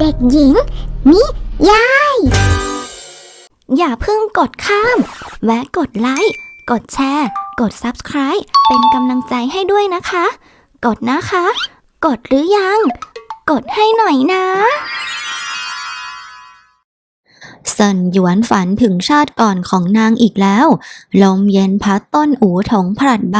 เด็กหญิง นิยาย อย่าเพิ่งกดข้าม แวะกดไลค์ กดแชร์ กด Subscribe เป็นกำลังใจให้ด้วยนะคะ กดนะคะ กดหรือยัง กดให้หน่อยนะ เซินหยวนฝันถึงชาติก่อนของนางอีกแล้ว ลมเย็นพัดต้นอูถงผลัดใบ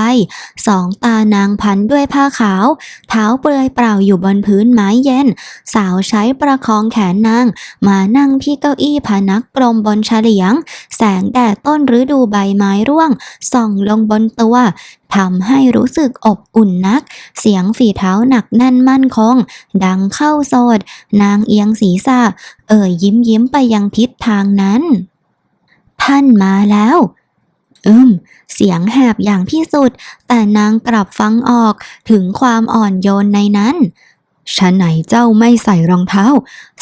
สองตานางพันด้วยผ้าขาว เท้าเปลือยเปล่าอยู่บนพื้นไม้เย็น สาวใช้ประคองแขนนาง มานั่งที่เก้าอี้พนักกลมบนเฉลียง แสงแดดต้นฤดูใบไม้ร่วง ส่องลงบนตัว ทำให้รู้สึกอบอุ่นนัก เสียงฝีเท้าหนักแน่นมั่นคง ดังเข้าโสด นางเอียงศีรษะ เอ่ยยิ้มยิ้มไปยังทิศทางนั้น ท่านมาแล้วอืม เสียงแหบอย่างที่สุด แต่นางกลับฟังออกถึงความอ่อนโยนในนั้น ฉะไหนเจ้าไม่ใส่รองเท้า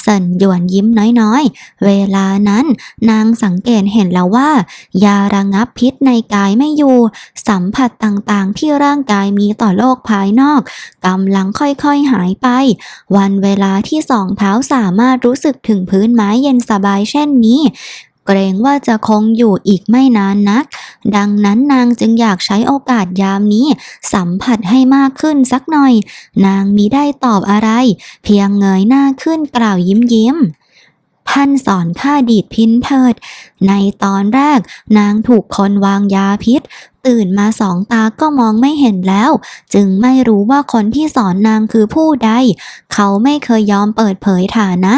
เซินหยวนยิ้มน้อยๆ เวลานั้นนางสังเกตเห็นแล้วว่า ยาระงับพิษในกายไม่อยู่ สัมผัสต่างๆ ที่ร่างกายมีต่อโลกภายนอกกำลังค่อยๆหายไป วันเวลาที่สองเท้าสามารถรู้สึกถึงพื้นไม้เย็นสบายเช่นนี้ เกรงว่าจะคงอยู่อีกไม่นานนัก ดังนั้นนางจึงอยากใช้โอกาสยามนี้ สัมผัสให้มากขึ้นสักหน่อย นางมิได้ตอบอะไร เพียงเงยหน้าขึ้นกล่าวยิ้มยิ้มท่านสอนข้าดีดพินเถิด ในตอนแรกนางถูกคนวางยาพิษ ตื่นมาสองตาก็มองไม่เห็นแล้ว จึงไม่รู้ว่าคนที่สอนนางคือผู้ใด เขาไม่เคยยอมเปิดเผยฐานะ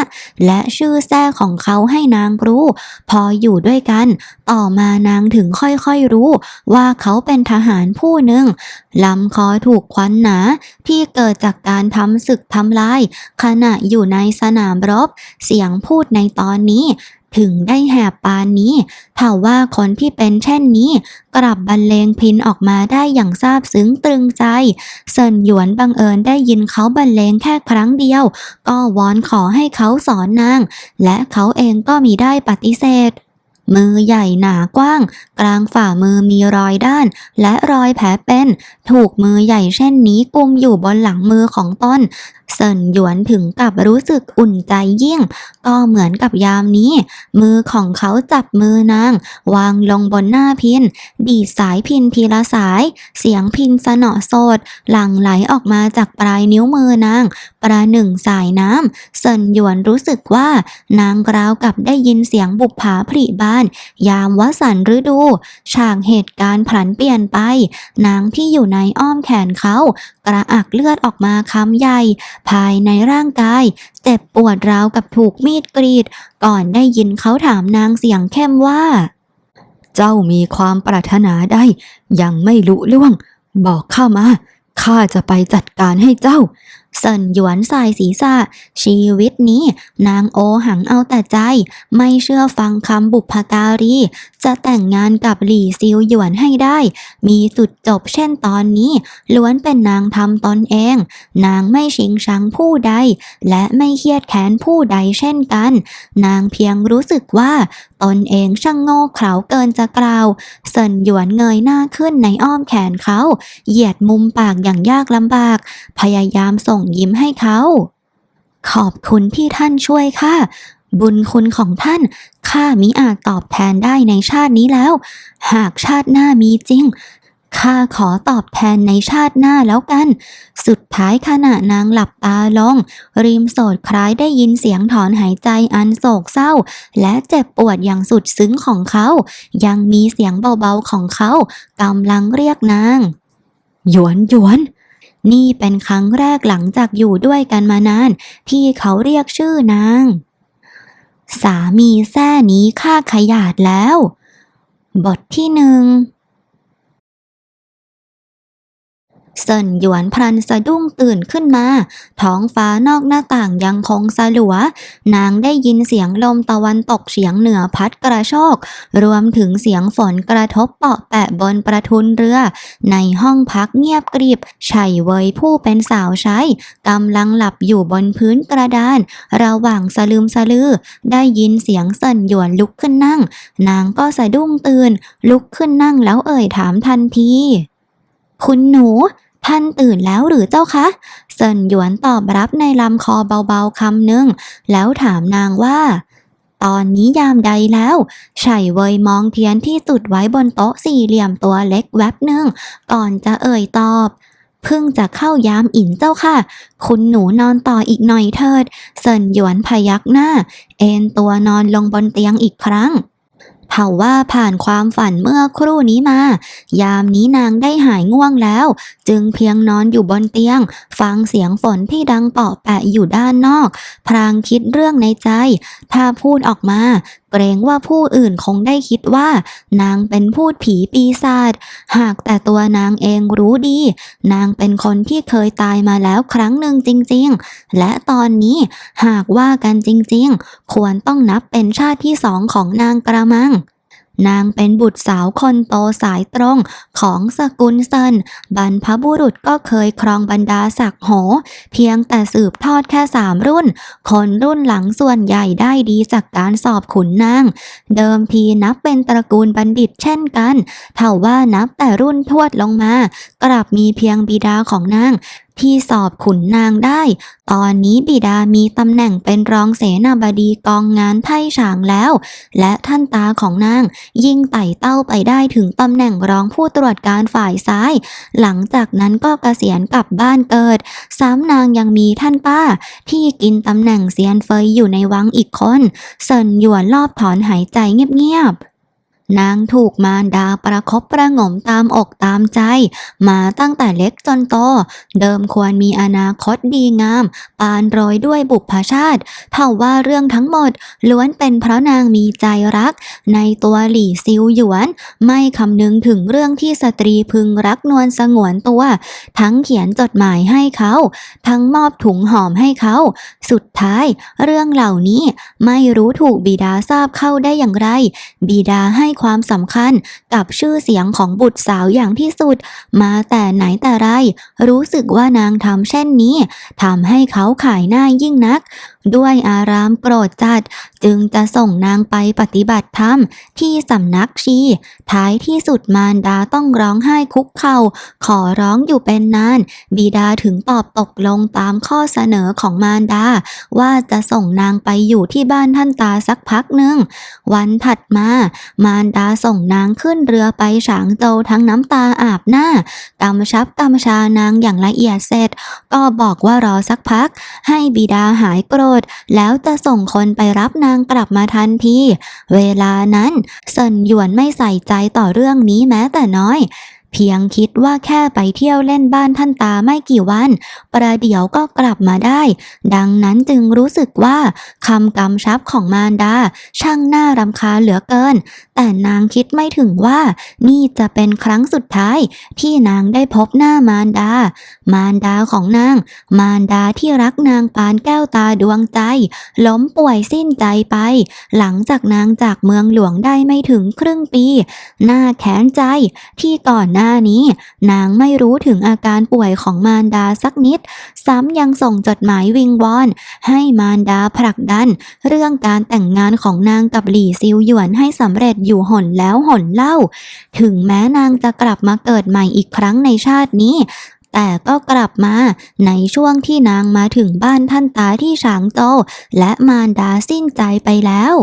และชื่อแท้ของเขาให้นางรู้ พออยู่ด้วยกัน ต่อมานางถึงค่อยๆรู้ ว่าเขาเป็นทหารผู้หนึ่งลำคอถูกควันหนา ที่เกิดจากการทำศึกทำลาย ขณะอยู่ในสนามรบ เสียงพูดในตอนนี้ ถึงได้แหบปานนี้ถ้าว่าคนที่เป็นเช่นนี้ กลับบรรเลงพินออกมาได้อย่างซาบซึ้งตรึงใจ เซินหยวนบังเอิญได้ยินเขาบรรเลงแค่ครั้งเดียว ก็วอนขอให้เขาสอนนาง และเขาเองก็มีได้ปฏิเสธมือใหญ่หนากว้าง กลางฝ่ามือมีรอยด้าน และรอยแผลเป็น ถูกมือใหญ่เช่นนี้กุมอยู่บนหลังมือของตนเซินหยวนถึงกับรู้สึกอุ่นใจยิ่ง ก็เหมือนกับยามนี้ มือของเขาจับมือนาง วางลงบนหน้าพิน ดีสายพินทีละสาย เสียงพินสนอโสด หลั่งไหลออกมาจากปลายนิ้วมือนาง ประหนึ่งสายน้ำเซินหยวนรู้สึกว่านางกราวกับได้ยินเสียงบุปผาผริบ้าน ยามวสันฤดู ฉากเหตุการณ์ผันเปลี่ยนไป นางที่อยู่ในอ้อมแขนเขา กระอักเลือดออกมาคำใหญ่ภายในร่างกาย เจ็บปวดราวกับถูกมีดกรีด ก่อนได้ยินเขาถามนางเสียงเข้มว่า เจ้ามีความปรารถนาได้ ยังไม่ลุล่วง บอกข้ามาข้าจะไปจัดการให้เจ้า เซินหยวนสายศีรษะ ชีวิตนี้ นางโอหังเอาแต่ใจ ไม่เชื่อฟังคำบุพการี จะแต่งงานกับหลี่ซิวหยวนให้ได้ มีจุดจบเช่นตอนนี้ ล้วนเป็นนางทำตนเอง นางไม่ชิงชังผู้ใด และไม่เครียดแค้นผู้ใดเช่นกัน นางเพียงรู้สึกว่า ตนเองช่างโง่เขลาเกินจะกล่าวเซินหยวนเงยหน้าขึ้นในอ้อมแขนเขา เหยียดมุมปากอย่างยากลำบาก พยายามส่งยิ้มให้เขา ขอบคุณที่ท่านช่วยค่ะบุญคุณของท่านข้ามิอาจตอบแทนได้ในชาตินี้แล้ว หากชาติหน้ามีจริง ข้าขอตอบแทนในชาติหน้าแล้วกัน สุดท้ายขณะนางหลับตาลง ริมโสดคล้ายได้ยินเสียงถอนหายใจอันโศกเศร้า และเจ็บปวดอย่างสุดซึ้งของเขา ยังมีเสียงเบาๆของเขากำลังเรียกนาง หยวนหยวนนี่เป็นครั้งแรกหลังจากอยู่ด้วยกันมานาน ที่เขาเรียกชื่อนาง สามีแท้นี้ข้าขยาดแล้ว บทที่หนึ่ง เซินหยวนพลันสะดุ้งตื่นขึ้นมา ท้องฟ้านอกหน้าต่างยังคงสลัว นางได้ยินเสียงลมตะวันตกเฉียงเหนือพัดกระโชก รวมถึงเสียงฝนกระทบเปาะแปะบนประทุนเรือ ในห้องพักเงียบกริบไฉเวยผู้เป็นสาวใช้กำลังหลับอยู่บนพื้นกระดาน ระหว่างสลืมสลือ ได้ยินเสียงเซินหยวนลุกขึ้นนั่ง นางก็สะดุ้งตื่น ลุกขึ้นนั่งแล้วเอ่ยถามทันทีคุณหนู ท่านตื่นแล้วหรือเจ้าคะ เซินหยวนตอบรับในลำคอเบาๆคำหนึ่ง แล้วถามนางว่า ตอนนี้ยามใดแล้วไฉเวยมองเทียนที่จุดไว้บนโต๊ะสี่เหลี่ยมตัวเล็กแวบหนึ่ง ก่อนจะเอ่ยตอบเพิ่งจะเข้ายามอินเจ้าค่ะ คุณหนูนอนต่ออีกหน่อยเถิด เซินหยวนพยักหน้า เอนตัวนอนลงบนเตียงอีกครั้ง เผ่าว่าผ่านความฝันเมื่อครู่นี้มา ยามนี้นางได้หายง่วงแล้ว จึงเพียงนอนอยู่บนเตียง ฟังเสียงฝนที่ดังเปาะแปะอยู่ด้านนอก พรางคิดเรื่องในใจ ถ้าพูดออกมา เกรงว่าผู้อื่นคงได้คิดว่า นางเป็นพูดผีปีศาจหากแต่ตัวนางเองรู้ดี นางเป็นคนที่เคยตายมาแล้วครั้งหนึ่งจริงๆ และตอนนี้หากว่ากันจริงๆ ควรต้องนับเป็นชาติที่สองของนางกระมัง นางเป็นบุตรสาวคนโตสายตรงของสกุลเซินบรรพบุรุษก็เคยครองบรรดาศักดิ์โห เพียงแต่สืบทอดแค่สามรุ่น คนรุ่นหลังส่วนใหญ่ได้ดีจากการสอบขุนนาง เดิมทีนับเป็นตระกูลบัณฑิตเช่นกันเท่าว่านับแต่รุ่นทวดลงมา กลับมีเพียงบิดาของนาง ที่สอบขุนนางได้ ตอนนี้บิดามีตำแหน่งเป็นรองเสนาบดีกองงานไพ่ฉางแล้ว และท่านตาของนางยิ่งไต่เต้าไปได้ถึงตำแหน่งรองผู้ตรวจการฝ่ายซ้าย หลังจากนั้นก็เกษียณกลับบ้านเกิด ซ้ำนางยังมีท่านป้า ที่กินตำแหน่งเซียนเฟยอยู่ในวังอีกคน เซินหยวนรอบถอนหายใจเงียบๆ นางถูกมารดาประคบประงมตามอกตามใจ มาตั้งแต่เล็กจนโต เดิมควรมีอนาคตดีงาม ปานโรยด้วยบุพชาติเท่าว่าเรื่องทั้งหมด ล้วนเป็นเพราะนางมีใจรัก ในตัวหลี่ซิวหยวน ไม่คำนึงถึงเรื่องที่สตรีพึงรักนวลสงวนตัว ทั้งเขียนจดหมายให้เขา ทั้งมอบถุงหอมให้เขา สุดท้าย เรื่องเหล่านี้ไม่รู้ถูกบิดาทราบเข้าได้อย่างไร บิดาให้ความสำคัญกับชื่อเสียงของบุตรสาวอย่างที่สุด มาแต่ไหนแต่ไร รู้สึกว่านางทำเช่นนี้ทำให้เขาขายหน้ายิ่งนัก ด้วยอารามโกรธจัด จึงจะส่งนางไปปฏิบัติธรรมที่สำนักชี ท้ายที่สุดมารดาต้องร้องไห้คุกเข่า ขอร้องอยู่เป็นนาน บิดาถึงตอบตกลงตามข้อเสนอของมารดา ว่าจะส่งนางไปอยู่ที่บ้านท่านตาสักพักหนึ่ง วันถัดมา มารดาส่งนางขึ้นเรือไปฉางโจวทั้งน้ำตาอาบหน้ากำชับกำชานางอย่างละเอียดเสร็จ ก็บอกว่ารอสักพัก ให้บิดาหายโกรธ แล้วจะส่งคนไปรับนางกลับมาทันที เวลานั้นเซินหยวนไม่ใส่ใจต่อเรื่องนี้แม้แต่น้อย เพียงคิดว่าแค่ไปเที่ยวเล่นบ้านท่านตาไม่กี่วัน ประเดี๋ยวก็กลับมาได้ ดังนั้นจึงรู้สึกว่าคำกำชับของมารดา ช่างน่ารำคาญเหลือเกิน แต่นางคิดไม่ถึงว่า นี่จะเป็นครั้งสุดท้าย ที่นางได้พบหน้ามารดา มารดาของนาง มารดาที่รักนางปานแก้วตาดวงใจ ล้มป่วยสิ้นใจไป หลังจากนางจากเมืองหลวงได้ไม่ถึงครึ่งปี น่าแค้นใจที่ก่อนหน้านี้ นางไม่รู้ถึงอาการป่วยของมารดาสักนิด ซ้ำยังส่งจดหมายวิงวอน ให้มารดาผลักดัน เรื่องการแต่งงานของนางกับหลี่ซิวหยวนให้สำเร็จอยู่หนแล้วหนเล่า ถึงแม้นางจะกลับมาเกิดใหม่อีกครั้งในชาตินี้แต่ก็กลับมาในช่วงที่นางมาถึงบ้านท่านตาที่ฉางโจและมารดาสิ้นใจไปแล้ว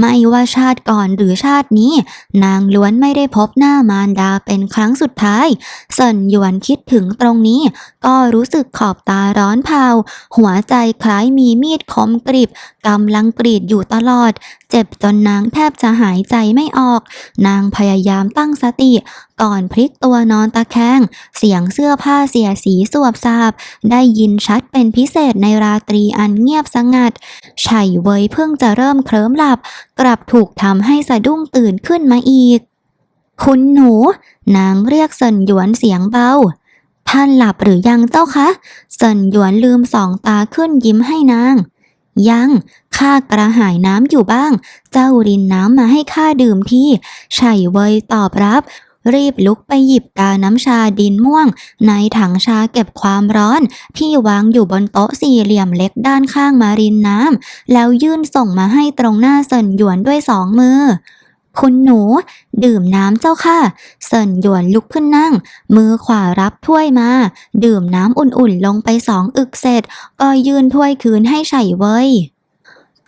ไม่ว่าชาติก่อนหรือชาตินี้ นางล้วนไม่ได้พบหน้ามารดาเป็นครั้งสุดท้ายเซินหยวนคิดถึงตรงนี้ ก็รู้สึกขอบตาร้อนเผาหัวใจคล้ายมีมีดคมกริบกำลังกรีดอยู่ตลอด เจ็บจนนางแทบจะหายใจไม่ออก นางพยายามตั้งสติ ก่อนพลิกตัวนอนตะแคง เสียงเสื้อผ้าเสียสีสวบซาบ ได้ยินชัดเป็นพิเศษในราตรีอันเงียบสงัดไฉเวยเพิ่งจะเริ่มเคลิ้มหลับ กลับถูกทำให้สะดุ้งตื่นขึ้นมาอีก คุณหนู นางเรียกเซินหยวนเสียงเบาท่านหลับหรือยังเจ้าคะเซินหยวนลืมสองตาขึ้นยิ้มให้นาง ยัง ข้ากระหายน้ำอยู่บ้าง เจ้ารินน้ำมาให้ข้าดื่มที่ไฉเวยตอบรับ รีบลุกไปหยิบกาน้ำชาดินม่วง ในถังชาเก็บความร้อน ที่วางอยู่บนโต๊ะสี่เหลี่ยมเล็กด้านข้างมารินน้ำแล้วยื่นส่งมาให้ตรงหน้าเซินหยวนด้วยสองมือ คุณหนู ดื่มน้ำเจ้าค่ะ เซินหยวนลุกขึ้นนั่ง มือขวารับถ้วยมา ดื่มน้ำอุ่นๆลงไปสองอึกเสร็จ ก็ยื่นถ้วยคืนให้ไฉเว่ย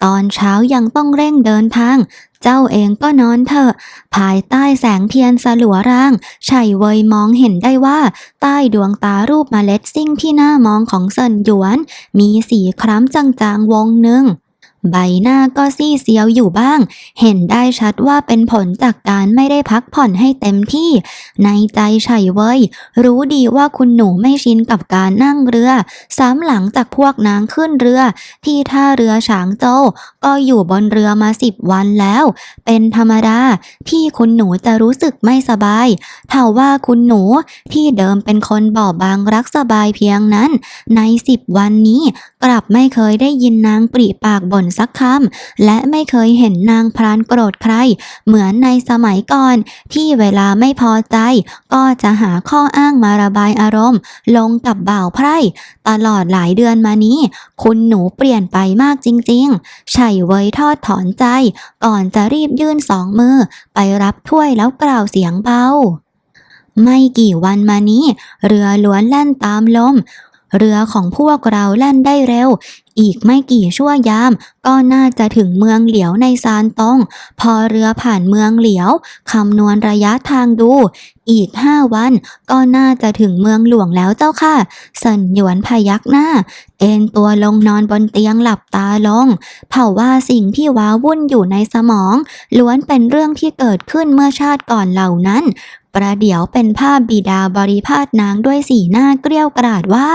ตอนเช้ายังต้องเร่งเดินทาง เจ้าเองก็นอนเถอะ ภายใต้แสงเทียนสลัวร่างชัยเวยมองเห็นได้ว่า ใต้ดวงตารูปมเมล็ดซิ่งที่หน้ามองของเซินหยวน มีสีคล้ำจางๆวงหนึ่ง ใบหน้าก็ซีเซียวอยู่บ้าง เห็นได้ชัดว่าเป็นผลจากการไม่ได้พักผ่อนให้เต็มที่ ในใจไฉเว่ยรู้ดีว่าคุณหนูไม่ชินกับการนั่งเรือซ้ำหลังจากพวกนางขึ้นเรือ ที่ท่าเรือฉางโจวก็อยู่บนเรือมาสิบวันแล้ว เป็นธรรมดาที่คุณหนูจะรู้สึกไม่สบายเท่าว่าคุณหนูที่เดิมเป็นคนบอบบางรักสบายเพียงนั้น ในสิบวันนี้กลับไม่เคยได้ยินนางปริปากบ่นสักคำและไม่เคยเห็นนางพรานโกรธใคร เหมือนในสมัยก่อน ที่เวลาไม่พอใจ ก็จะหาข้ออ้างมาระบายอารมณ์ ลงกับบ่าวไพร่ ตลอดหลายเดือนมานี้ คุณหนูเปลี่ยนไปมากจริงๆไฉเวยทอดถอนใจ ก่อนจะรีบยื่นสองมือ ไปรับถ้วยแล้วกล่าวเสียงเบาไม่กี่วันมานี้ เรือล้วนแล่นตามลม เรือของพวกเราแล่นได้เร็ว อีกไม่กี่ชั่วยาม ก็น่าจะถึงเมืองเหลียวในซานตง พอเรือผ่านเมืองเหลียว คำนวณระยะทางดู อีกห้าวัน ก็น่าจะถึงเมืองหลวงแล้วเจ้าค่ะเซินหยวนพยักหน้า เอนตัวลงนอนบนเตียงหลับตาลง เผ่าว่าสิ่งที่ว้าวุ่นอยู่ในสมอง ล้วนเป็นเรื่องที่เกิดขึ้นเมื่อชาติก่อนเหล่านั้น ประเดี๋ยวเป็นภาพบิดาบริพาทนางด้วยสีหน้าเกรี้ยวกราดว่า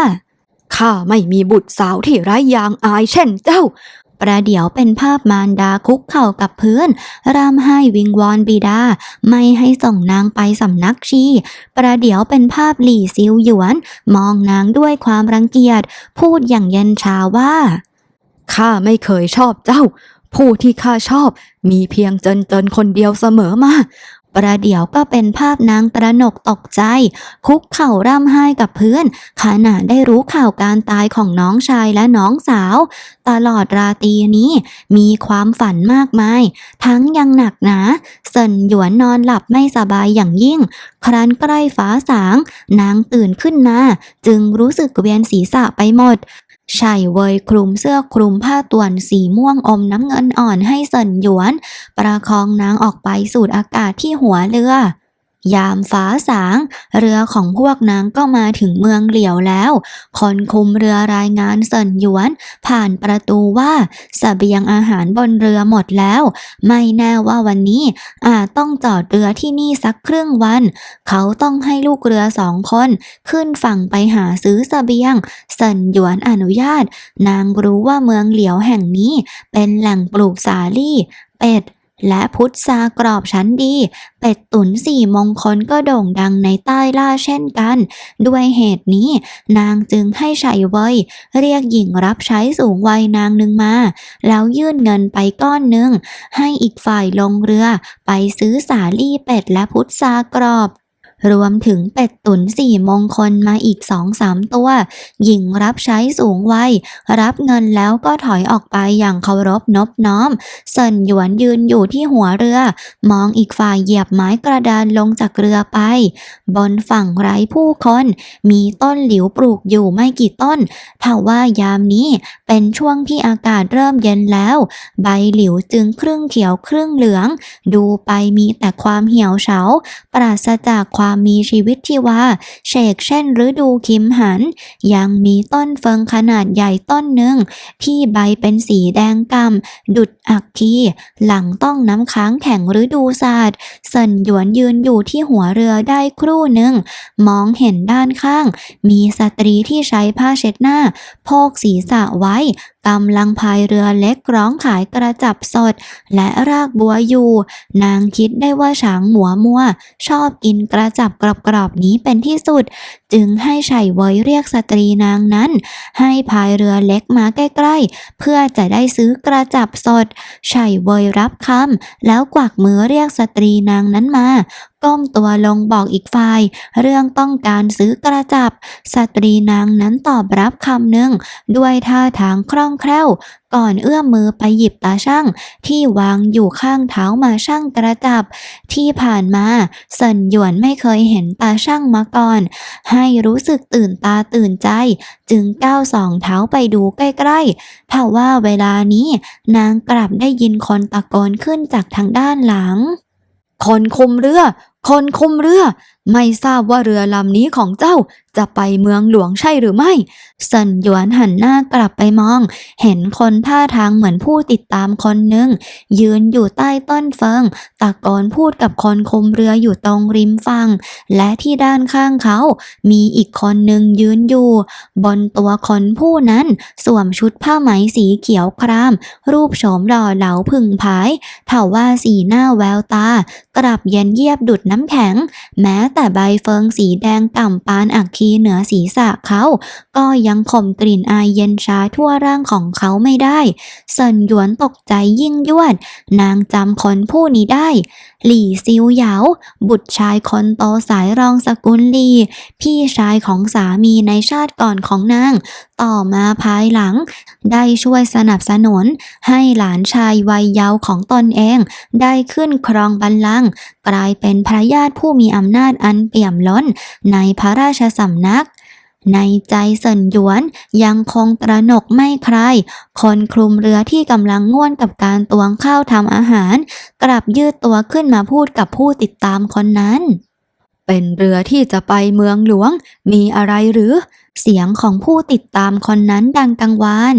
ข้าไม่มีบุตรสาวที่ไร้ยางอายเช่นเจ้า ประเดี๋ยวเป็นภาพมารดาคุกเข่ากับพื้นร่ำไห้วิงวอนบิดา ไม่ให้ส่งนางไปสำนักชี ประเดี๋ยวเป็นภาพหลี่ซิวหยวน มองนางด้วยความรังเกียจ พูดอย่างเย็นชาว่าข้าไม่เคยชอบเจ้า ผู้ที่ข้าชอบมีเพียงเจินเจินคนเดียวเสมอมา ประเดี๋ยวก็เป็นภาพนางตระหนกตกใจ คุกเข่าร่ำไห้กับเพื่อนขณะได้รู้ข่าวการตายของน้องชายและน้องสาว ตลอดราตรีนี้มีความฝันมากมาย ทั้งยังหนักหนาเซินหยวนนอนหลับไม่สบายอย่างยิ่ง ครั้นใกล้ฟ้าสาง นางตื่นขึ้นมา จึงรู้สึกเวียนศีรษะไปหมดไฉเวยคลุมเสื้อคลุมผ้าต่วนสีม่วงอมน้ำเงินอ่อนให้เซินหยวน ประคองนางออกไปสูดอากาศที่หัวเรือ ยามฟ้าสาง เรือของพวกนางก็มาถึงเมืองเหลียวแล้ว คนคุมเรือรายงานเซินหยวน ผ่านประตูว่าสเสบียงอาหารบนเรือหมดแล้ว ไม่แน่ว่าวันนี้อาจต้องจอดเรือที่นี่สักครึ่งวัน เขาต้องให้ลูกเรือสองคน ขึ้นฝั่งไปหาซื้อสเสบียงเซินหยวนอนุญาต นางรู้ว่าเมืองเหลียวแห่งนี้ เป็นแหล่งปลูกสาลี่ เป็ด และพุทรากรอบชั้นดี เป็ดตุ๋นสี่มงคลก็โด่งดังในใต้ล่าเช่นกัน ด้วยเหตุนี้ นางจึงให้ใช้เว่ยเรียกหญิงรับใช้สูงวัยนางหนึ่งมา แล้วยื่นเงินไปก้อนหนึ่ง ให้อีกฝ่ายลงเรือ ไปซื้อสาลี่เป็ดและพุทรากรอบ รวมถึงเป็ดตุ๋นสี่มงคลมาอีกสองสามตัว หญิงรับใช้สูงวัย รับเงินแล้วก็ถอยออกไปอย่างเคารพนอบน้อม เซินหยวนยืนอยู่ที่หัวเรือ มองอีกฝ่ายเหยียบไม้กระดานลงจากเรือไป บนฝั่งไร้ผู้คน มีต้นหลิวปลูกอยู่ไม่กี่ต้นทว่ายามนี้เป็นช่วงที่อากาศเริ่มเย็นแล้ว ใบหลิวจึงครึ่งเขียวครึ่งเหลือง ดูไปมีแต่ความเหี่ยวเฉา ปราศจากความมีชีวิตชีวาเชกเช่นฤดูคิมหัน ยังมีต้นเฟิงขนาดใหญ่ต้นหนึ่ง ที่ใบเป็นสีแดงกำดุดอักคีหลังต้องน้ำค้างแข็งฤดูศาสตร์เซินหยวนยืนอยู่ที่หัวเรือได้ครู่หนึ่ง มองเห็นด้านข้าง มีสตรีที่ใช้ผ้าเช็ดหน้า โพกศีรษะไว้กำลังพายเรือเล็กร้องขายกระจับสด และรากบัวอยู่ นางคิดได้ว่าฉางหมัวมัว ชอบกินกระจับกรอบๆนี้เป็นที่สุด จึงให้ไฉเวยเรียกสตรีนางนั้น ให้พายเรือเล็กมาใกล้ๆ เพื่อจะได้ซื้อกระจับสดไฉเวยรับคำแล้วกวักมือเรียกสตรีนางนั้นมาก้มตัวลงบอกอีกฝ่าย เรื่องต้องการซื้อกระจับ สตรีนางนั้นตอบรับคำหนึ่ง ด้วยท่าทางคล่องแคล่ว ก่อนเอื้อมมือไปหยิบตาช่าง ที่วางอยู่ข้างเท้ามาช่างกระจับ ที่ผ่านมาเซินหยวนไม่เคยเห็นตาช่างมาก่อน ให้รู้สึกตื่นตาตื่นใจ จึงก้าวสองเท้าไปดูใกล้ๆถ้าว่าเวลานี้นางกลับได้ยินคนตะโกนขึ้นจากทางด้านหลังคนคุมเรือ คนคุมเรือ ไม่ทราบว่าเรือลำนี้ของเจ้าจะไปเมืองหลวงใช่หรือไม่เซินหยวนหันหน้ากลับไปมอง เห็นคนท่าทางเหมือนผู้ติดตามคนหนึ่ง ยืนอยู่ใต้ต้นเฟิงตะโกนพูดกับคนคุมเรืออยู่ตรงริมฝั่งและที่ด้านข้างเขา มีอีกคนหนึ่งยืนอยู่ บนตัวคนผู้นั้นสวมชุดผ้าไหมสีเขียวคราม รูปโฉมหล่อเหลาผึ่งผายเท่าว่าสีหน้าแววตา กลับเย็นเยียบดุดน้ำแข็ง แม้แต่แต่ใบเฟิงสีแดงต่ำปานอักคีเหนือศีรษะเขา ก็ยังข่มกลิ่นอายเย็นชาทั่วร่างของเขาไม่ได้เซินหยวนตกใจยิ่งยวด นางจำคนผู้นี้ได้ หลี่ซิวเหยาบุตรชายคนโตสายรองสกุลหลี พี่ชายของสามีในชาติก่อนของนาง ต่อมาภายหลัง ได้ช่วยสนับสนุน ให้หลานชายวัยเยาว์ของตนเอง ได้ขึ้นครองบัลลังก์กลายเป็นพระญาติผู้มีอำนาจอันเปี่ยมล้น ในพระราชสำนักในใจเซินหยวนยังคงตระหนกไม่ใคร คนคลุมเรือที่กำลังง่วนกับการตวงข้าวทำอาหาร กลับยืดตัวขึ้นมาพูดกับผู้ติดตามคนนั้น เป็นเรือที่จะไปเมืองหลวง มีอะไรหรือ เสียงของผู้ติดตามคนนั้นดังกังวาน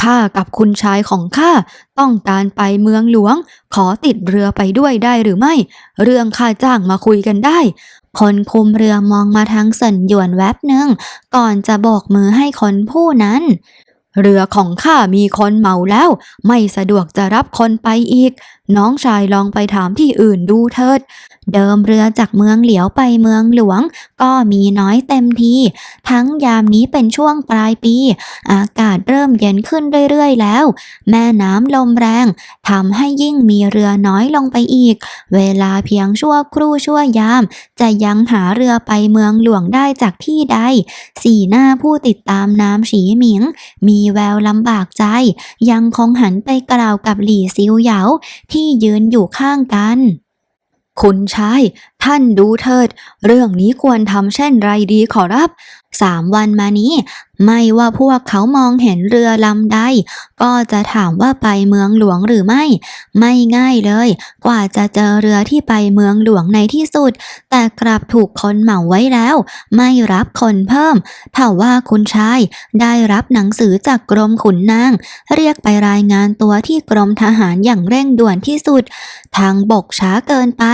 ข้ากับคุณชายของข้าต้องการไปเมืองหลวง ขอติดเรือไปด้วยได้หรือไม่ เรื่องค่าจ้างมาคุยกันได้ คนคุมเรือมองมาทางเซินหยวนแวบหนึ่ง ก่อนจะโบกมือให้คนผู้นั้น เรือของข้ามีคนเมาแล้ว ไม่สะดวกจะรับคนไปอีก น้องชายลองไปถามที่อื่นดูเถิด เดิมเรือจากเมืองเหลียวไปเมืองหลวง ก็มีน้อยเต็มที ทั้งยามนี้เป็นช่วงปลายปี อากาศเริ่มเย็นขึ้นเรื่อยๆแล้ว แม่น้ำลมแรงทำให้ยิ่งมีเรือน้อยลงไปอีก เวลาเพียงชั่วครู่ชั่วยาม จะยังหาเรือไปเมืองหลวงได้จากที่ใด สีหน้าผู้ติดตามน้ำฉีหมิง มีแววลำบากใจ ยังคงหันไปกล่าวกับหลี่ซิวเหยาที่ยืนอยู่ข้างกัน คุณชาย ท่านดูเถิด เรื่องนี้ควรทำเช่นไรดีขอรับ สามวันมานี้ไม่ว่าพวกเขามองเห็นเรือลำใด ก็จะถามว่าไปเมืองหลวงหรือไม่ ไม่ง่ายเลย กว่าจะเจอเรือที่ไปเมืองหลวงในที่สุด แต่กลับถูกคนเหมาไว้แล้ว ไม่รับคนเพิ่มถ้าว่าคุณชายได้รับหนังสือจากกรมขุนนาง เรียกไปรายงานตัวที่กรมทหารอย่างเร่งด่วนที่สุด ทางบกช้าเกินไป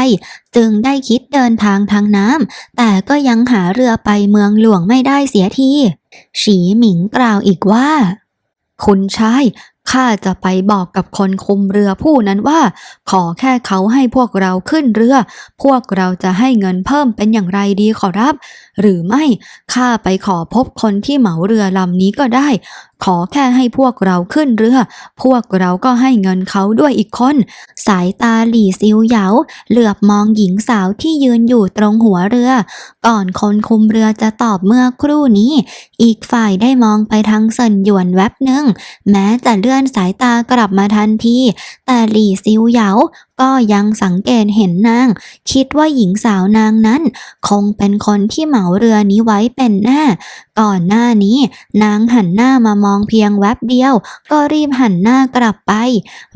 จึงได้คิดเดินทางทางน้ำแต่ก็ยังหาเรือไปเมืองหลวงไม่ได้เสียที ฉีหมิงกล่าวอีกว่า คุณชายข้าจะไปบอกกับคนคุมเรือผู้นั้นว่า ขอแค่เขาให้พวกเราขึ้นเรือ พวกเราจะให้เงินเพิ่มเป็นอย่างไรดีขอรับ หรือไม่ข้าไปขอพบคนที่เหมาเรือลำนี้ก็ได้ ขอแค่ให้พวกเราขึ้นเรือ พวกเราก็ให้เงินเขาด้วยอีกคน สายตาหลี่ซิวเหยาเหลือบมองหญิงสาวที่ยืนอยู่ตรงหัวเรือ ก่อนคนคุมเรือจะตอบเมื่อครู่นี้ อีกฝ่ายได้มองไปทางเซินหยวนแวบหนึ่ง แม้จะเลื่อนสายตากลับมาทันที แต่หลี่ซิวเหยา ก็ยังสังเกตเห็นนาง คิดว่าหญิงสาวนางนั้น คงเป็นคนที่เหมาเรือนี้ไว้เป็นแน่ก่อนหน้านี้ นางหันหน้ามามองเพียงแวบเดียว ก็รีบหันหน้ากลับไป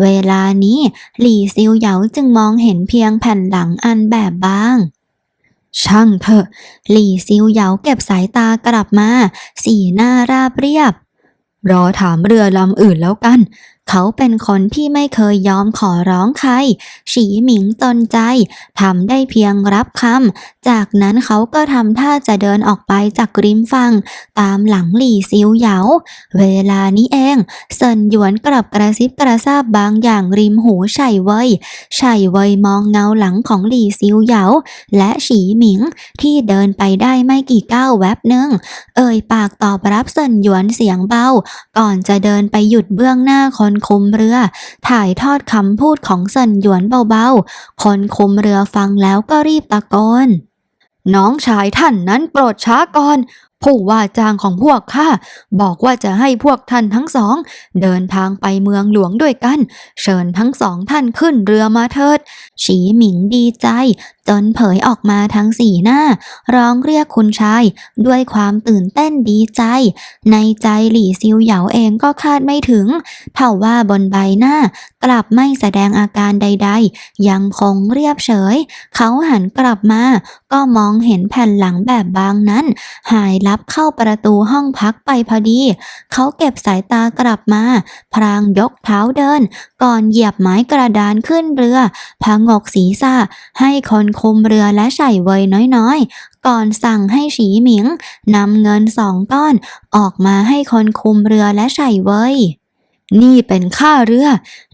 เวลานี้ หลี่ซิวเหยาจึงมองเห็นเพียงแผ่นหลังอันแบบบางช่างเถอะ หลี่ซิวเหยาเก็บสายตากลับมา สีหน้าราบเรียบ รอถามเรือลำอื่นแล้วกัน เขาเป็นคนที่ไม่เคยยอมขอร้องใครฉีหมิงตนใจทำได้เพียงรับคำ จากนั้นเขาก็ทำท่าจะเดินออกไปจากริมฝั่งตามหลังหลี่ซิวเหยา เวลานี้เองเซินหยวนกลับกระซิบกระซาบบางอย่างริมหูไฉเว่ยไฉเว่ยมองเงาหลังของหลี่ซิวเหยา และฉีหมิงที่เดินไปได้ไม่กี่ก้าวแวบหนึ่ง เอ่ยปากตอบรับเซินหยวนเสียงเบา ก่อนจะเดินไปหยุดเบื้องหน้าคนคนคุมเรือ ถ่ายทอดคำพูดของเซินหยวนเบาๆ คนคุมเรือฟังแล้วก็รีบตะโกน น้องชายท่านนั้นโปรดช้าก่อนผู้ว่าจ้างของพวกข้าบอกว่าจะให้พวกท่านทั้งสอง เดินทางไปเมืองหลวงด้วยกัน เชิญทั้งสองท่านขึ้นเรือมาเถิด ฉีหมิงดีใจจนเผยออกมาทั้งสีหน้า ร้องเรียกคุณชาย ด้วยความตื่นเต้นดีใจ ในใจหลี่ซิวเหยาเองก็คาดไม่ถึงเท่าว่าบนใบหน้ากลับไม่แสดงอาการใด ๆ ยังคงเรียบเฉย เขาหันกลับมา ก็มองเห็นแผ่นหลังแบบบางนั้น หายลับเข้าประตูห้องพักไปพอดี เขาเก็บสายตากลับมา พรางยกเท้าเดิน ก่อนเหยียบไม้กระดานขึ้นเรือพงกศีรษะให้คนคุมเรือและไฉเวยน้อยๆ ก่อนสั่งให้ฉีหมิงนำเงินสองก้อนออกมาให้คนคุมเรือและไฉเวยนี่เป็นค่าเรือ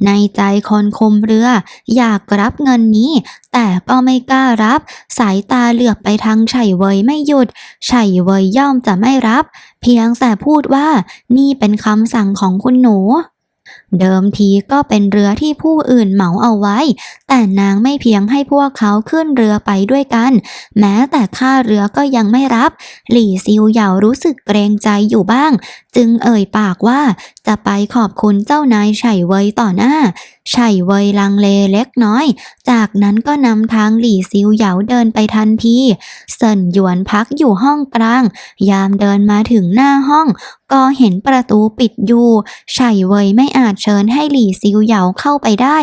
ในใจคนคุมเรือ อยากรับเงินนี้ แต่ก็ไม่กล้ารับ สายตาเหลือบไปทางไฉเวยไม่หยุดไฉเวยย่อมจะไม่รับ เพียงแต่พูดว่า นี่เป็นคำสั่งของคุณหนู เดิมทีก็เป็นเรือที่ผู้อื่นเหมาเอาไว้ แต่นางไม่เพียงให้พวกเขาขึ้นเรือไปด้วยกัน แม้แต่ค่าเรือก็ยังไม่รับ หลี่ซิวเหยารู้สึกเกรงใจอยู่บ้าง จึงเอ่ยปากว่า จะไปขอบคุณเจ้านายไฉเวยต่อหน้าไฉเวยลังเลเล็กน้อย จากนั้นก็นำทางหลี่ซิวเหยาเดินไปทันทีเซินหยวนพักอยู่ห้องกลาง ยามเดินมาถึงหน้าห้อง ก็เห็นประตูปิดอยู่ไฉเวยไม่อาจเชิญให้หลี่ซิวเหยาเข้าไปได้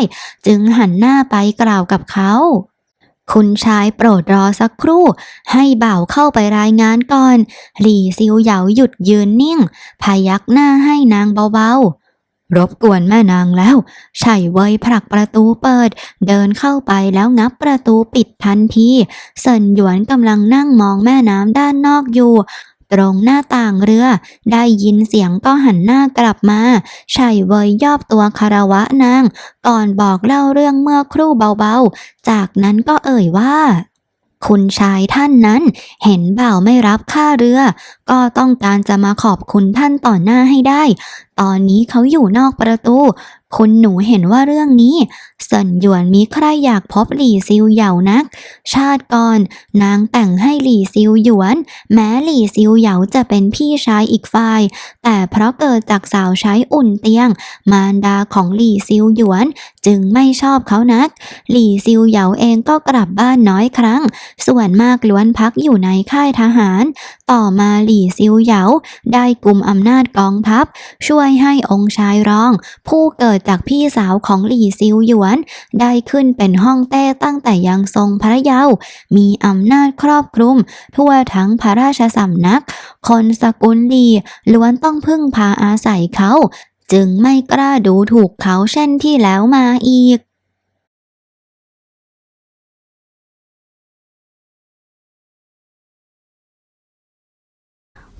จึงหันหน้าไปกล่าวกับเขา คุณชายโปรดรอสักครู่ ให้เบ่าเข้าไปรายงานก่อน หลี่ซิวเหยาหยุดยืนนิ่ง พยักหน้าให้นางเบาๆ รบกวนแม่นางแล้วไฉเวยผลักประตูเปิด เดินเข้าไปแล้วงับประตูปิดทันทีเซินหยวนกำลังนั่งมองแม่น้ำด้านนอกอยู่ ตรงหน้าต่างเรือ ได้ยินเสียงก็หันหน้ากลับมาชัยเวยย่อบตัวคารวะนาง ก่อนบอกเล่าเรื่องเมื่อครู่เบาๆ จากนั้นก็เอ่ยว่าคุณชายท่านนั้นเห็นบ่าวไม่รับค่าเรือ ก็ต้องการจะมาขอบคุณท่านต่อหน้าให้ได้ ตอนนี้เขาอยู่นอกประตู คุณหนูเห็นว่าเรื่องนี้เซินหยวนมีใครอยากพบหลี่ซิวเหยานัก ชาติก่อนนางแต่งให้หลี่ซิวหยวน แม้หลี่ซิวเหยาจะเป็นพี่ชายอีกฝ่าย แต่เพราะเกิดจากสาวใช้อุ่นเตียง มารดาของหลี่ซิวหยวน จึงไม่ชอบเขานัก หลี่ซิวเหยาเองก็กลับบ้านน้อยครั้ง ส่วนมากล้วนพักอยู่ในค่ายทหาร ต่อมาหลี่ซิวเหยาได้กลุ่มอำนาจกองทัพ ช่วยให้องค์ชายรอง ผู้เกิดจากพี่สาวของหลี่ซิวหยวน ได้ขึ้นเป็นห้องเต้ตั้งแต่ยังทรงพระเยาว์มีอำนาจครอบคลุม ทั่วทั้งพระราชสำนัก คนสกุลหลีล้วนต้องพึ่งพาอาศัยเขา จึงไม่กล้าดูถูกเขาเช่นที่แล้วมาอีก